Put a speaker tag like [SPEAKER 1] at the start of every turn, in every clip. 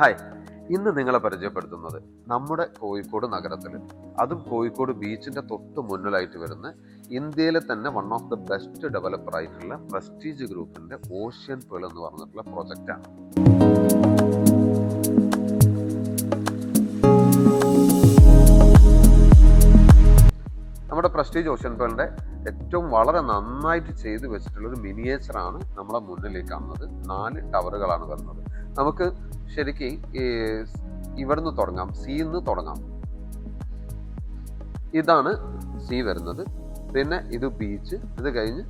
[SPEAKER 1] Hi. ഇന്ന് നിങ്ങളെ പരിചയപ്പെടുത്തുന്നത് നമ്മുടെ കോഴിക്കോട് നഗരത്തിൽ അതും കോഴിക്കോട് ബീച്ചിന്റെ തൊട്ട് മുന്നിലായിട്ട് വരുന്ന ഇന്ത്യയിലെ തന്നെ one of the best developer ആയിട്ടുള്ള പ്രസ്റ്റീജ് ഗ്രൂപ്പിന്റെ ഓഷ്യൻ പേൾ എന്ന് പറഞ്ഞിട്ടുള്ള പ്രോജക്റ്റാണ് നമ്മുടെ പ്രസ്റ്റീജ് ഓഷ്യൻ പേളിന്റെ ഏറ്റവും വളരെ നന്നായിട്ട് ചെയ്തു വെച്ചിട്ടുള്ള ഒരു മിനിയേച്ചറാണ് നമ്മളെ മുന്നിലേക്ക് നാല് ടവറുകളാണ് വരുന്നത്. നമുക്ക് ശരിക്കും ഇവിടുന്ന് തുടങ്ങാം സിന്ന് തുടങ്ങാം. ഇതാണ് സി വരുന്നത്. പിന്നെ ഇത് ബീച്ച് ഇത് കഴിഞ്ഞ്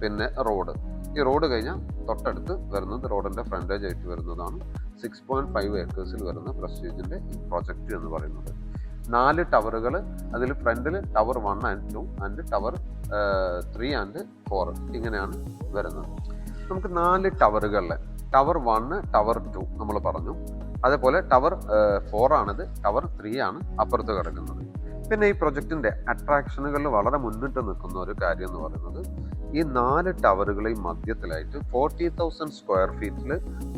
[SPEAKER 1] പിന്നെ റോഡ് ഈ റോഡ് കഴിഞ്ഞാൽ തൊട്ടടുത്ത് വരുന്നത് റോഡിന്റെ ഫ്രണ്ടേജ് ആയിട്ട് വരുന്നതാണ്. സിക്സ് പോയിന്റ് ഫൈവ് ഏക്കേഴ്സിൽ വരുന്ന പ്രസ്റ്റീജിന്റെ പ്രോജക്റ്റ് എന്ന് പറയുന്നത്. നാല് ടവറുകൾ അതിൽ ഫ്രണ്ടിൽ tower one and two and tower three and four ഇങ്ങനെയാണ് വരുന്നത്. നമുക്ക് നാല് ടവറുകളിൽ ടവർ വണ് ടവർ ടു നമ്മൾ പറഞ്ഞു. അതേപോലെ ടവർ ഫോർ ആണിത് ടവർ ത്രീ ആണ് അപ്പുറത്ത് കിടക്കുന്നത്. പിന്നെ ഈ പ്രൊജക്ടിന്റെ അട്രാക്ഷനുകളിൽ വളരെ മുന്നിട്ട് നിൽക്കുന്ന ഒരു കാര്യം എന്ന് പറയുന്നത് ഈ നാല് ടവറുകളെയും മധ്യത്തിലായിട്ട് ഫോർട്ടി തൗസൻഡ് സ്ക്വയർ ഫീറ്റിൽ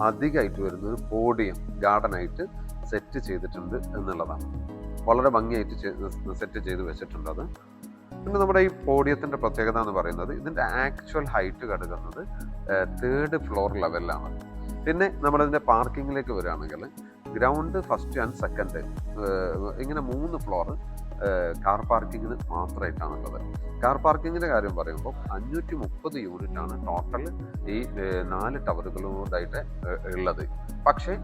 [SPEAKER 1] അധികമായിട്ട് വരുന്ന ഒരു പോഡിയം ഗാർഡൻ ആയിട്ട് സെറ്റ് ചെയ്തിട്ടുണ്ട് എന്നുള്ളതാണ്. വളരെ ഭംഗിയായിട്ട് സെറ്റ് ചെയ്ത് വെച്ചിട്ടുണ്ട് അത്. പിന്നെ നമ്മുടെ ഈ പോഡിയത്തിന്റെ പ്രത്യേകത എന്ന് പറയുന്നത് ഇതിന്റെ ആക്ച്വൽ ഹൈറ്റ് കിടക്കുന്നത് തേർഡ് ഫ്ലോർ ലെവലിലാണ് പിന്നെ നമ്മളിതിന്റെ പാർക്കിങ്ങിലേക്ക് വരികയാണെങ്കിൽ ഗ്രൗണ്ട് ഫസ്റ്റ് ആൻഡ് സെക്കൻഡ് ഇങ്ങനെ മൂന്ന് ഫ്ലോർ കാർ പാർക്കിങ്ങിന് മാത്രമായിട്ടാണുള്ളത്. കാർ പാർക്കിങ്ങിന്റെ കാര്യം പറയുമ്പോൾ അഞ്ഞൂറ്റി മുപ്പത് യൂണിറ്റ് ആണ് ടോട്ടൽ ഈ നാല് ടവറുകളോടായിട്ട് ഉള്ളത്. പക്ഷേ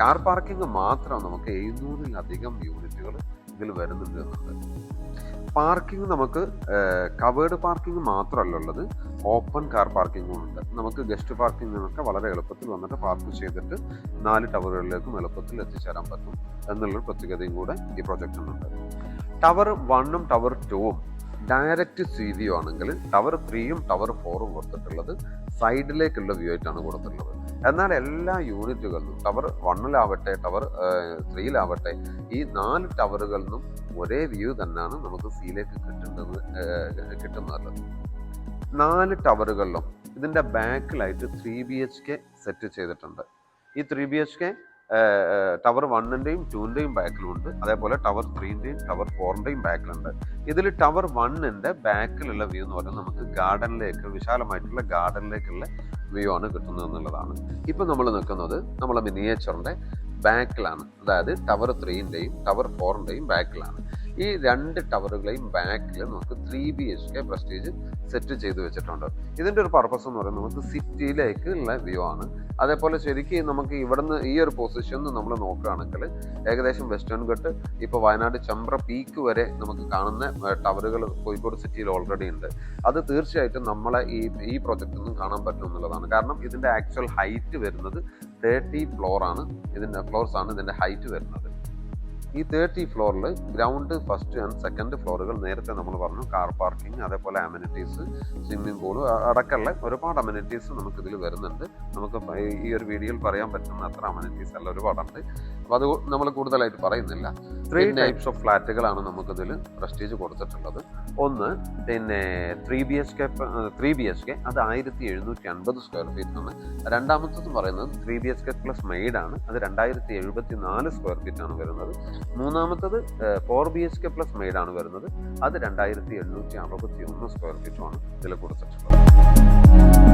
[SPEAKER 1] കാർ പാർക്കിംഗ് മാത്രം നമുക്ക് എഴുന്നൂറിലധികം യൂണിറ്റുകൾ ഇതിൽ വരുന്നുണ്ട് എന്നുള്ളത്. പാർക്കിംഗ് നമുക്ക് കവേർഡ് പാർക്കിംഗ് മാത്രമല്ല ഉള്ളത്. ഓപ്പൺ കാർ പാർക്കിംഗും ഉണ്ട്. നമുക്ക് ഗസ്റ്റ് പാർക്കിംഗ് പാർക്കിങ്ങിനൊക്കെ വളരെ എളുപ്പത്തിൽ വന്നിട്ട് പാർക്ക് ചെയ്തിട്ട് നാല് ടവറുകളിലേക്കും എളുപ്പത്തിൽ എത്തിച്ചേരാൻ പറ്റും എന്നുള്ളൊരു പ്രത്യേകതയും കൂടെ ഈ പ്രൊജക്റ്റിനുണ്ട് ടവർ വണ്ണും ടവർ ടൂവും ഡയറക്റ്റ് സി വ്യൂ ആണെങ്കിൽ ടവർ ത്രീയും ടവർ ഫോറും കൊടുത്തിട്ടുള്ളത് സൈഡിലേക്കുള്ള വ്യൂ ആയിട്ടാണ് കൊടുത്തിട്ടുള്ളത്. എന്നാൽ എല്ലാ യൂണിറ്റുകളിലും ടവർ വണ്ണിലാവട്ടെ ടവർ ത്രീയിലാവട്ടെ ഈ നാല് ടവറുകളിൽ നിന്നും ഒരേ വ്യൂ തന്നെയാണ് നമുക്ക് സീലേക്ക് കിട്ടുന്നത് കിട്ടുന്നത്. നാല് ടവറുകളിലും ഇതിന്റെ ബാക്കിലായിട്ട് three B H K set ചെയ്തിട്ടുണ്ട്. ഈ three B H K tower വണ്ണിന്റെയും ടൂവിന്റെയും ബാക്കിലുണ്ട്. അതേപോലെ ടവർ ത്രീന്റെയും ടവർ ഫോറിന്റെയും ബാക്കിലുണ്ട്. ഇതിൽ ടവർ വണ്ണിന്റെ ബാക്കിലുള്ള വ്യൂ എന്ന് പറയുന്നത് നമുക്ക് ഗാർഡനിലേക്ക് വിശാലമായിട്ടുള്ള ഗാർഡനിലേക്കുള്ള വ്യൂ ആണ് കിട്ടുന്നത് എന്നുള്ളതാണ്. ഇപ്പം നമ്മൾ നിൽക്കുന്നത് നമ്മളെ മിനിയേച്ചറിന്റെ ബാക്കിലാണ് അതായത് ടവർ ത്രീന്റെയും ടവർ ഫോറിന്റെയും ബാക്കിലാണ് ഈ രണ്ട് ടവറുകളെയും ബാക്കിൽ നമുക്ക് three B H K Prestige set ചെയ്ത് വെച്ചിട്ടുണ്ട്. ഇതിന്റെ ഒരു പർപ്പസ് എന്ന് പറയുന്നത് നമുക്ക് സിറ്റിയിലേക്ക് ഉള്ള വ്യൂ ആണ്. അതേപോലെ ശരിക്കും നമുക്ക് ഇവിടുന്ന് ഈ ഒരു പൊസിഷൻ നമ്മൾ നോക്കുകയാണെങ്കിൽ ഏകദേശം വെസ്റ്റേൺ ഘട്ട് ഇപ്പോൾ വയനാട് ചമ്പ്ര പീക്ക് വരെ നമുക്ക് കാണുന്ന ടവറുകൾ കോഴിക്കോട് സിറ്റിയിൽ ഓൾറെഡി ഉണ്ട്. അത് തീർച്ചയായിട്ടും നമ്മളെ ഈ ഈ പ്രൊജക്റ്റിൽ നിന്നും കാണാൻ പറ്റും എന്നുള്ളതാണ്. കാരണം ഇതിന്റെ ആക്ച്വൽ ഹൈറ്റ് വരുന്നത് തേർട്ടി ഫ്ലോർ ആണ്. ഇതിന്റെ ഫ്ലോർസ് ആണ് ഇതിന്റെ ഹൈറ്റ് വരുന്നത്. ഈ തേർട്ടി ഫ്ലോറിൽ ഗ്രൗണ്ട് ഫസ്റ്റ് ആൻഡ് സെക്കൻഡ് ഫ്ലോറുകൾ നേരത്തെ നമ്മൾ പറഞ്ഞു. കാർ പാർക്കിംഗ് അതേപോലെ അമ്യൂണിറ്റീസ് സ്വിമ്മിംഗ് പൂൾ അടക്കമുള്ള ഒരുപാട് അമ്യൂണിറ്റീസ് നമുക്ക് ഇതിൽ വരുന്നുണ്ട്. നമുക്ക് ഈ ഒരു വീഡിയോയിൽ പറയാൻ പറ്റുന്ന അത്ര അമ്യൂണിറ്റീസ് അല്ല ഒരുപാടുണ്ട്. അപ്പോൾ അത് നമ്മൾ കൂടുതലായിട്ട് പറയുന്നില്ല. ത്രീ ടൈപ്സ് ഓഫ് ഫ്ലാറ്റുകളാണ് നമുക്കിതിൽ പ്രസ്റ്റീജ് കൊടുത്തിട്ടുള്ളത്. ഒന്ന് പിന്നെ three B H K three B H K അത് ആയിരത്തി എഴുന്നൂറ്റി അൻപത് സ്ക്വയർ ഫീറ്റ് ആണ്. രണ്ടാമത്തത് പറയുന്നത് three B H K plus maid ആണ്. അത് രണ്ടായിരത്തി എഴുപത്തി നാല് സ്ക്വയർ ഫീറ്റ് ആണ് വരുന്നത്. മൂന്നാമത്തത് four B H K plus maid ആണ് വരുന്നത്. അത് രണ്ടായിരത്തി എണ്ണൂറ്റി അറുപത്തി ഒന്ന് സ്ക്വയർ ഫീറ്റുമാണ് ഇതിൽ കൊടുത്തിട്ടുള്ളത്.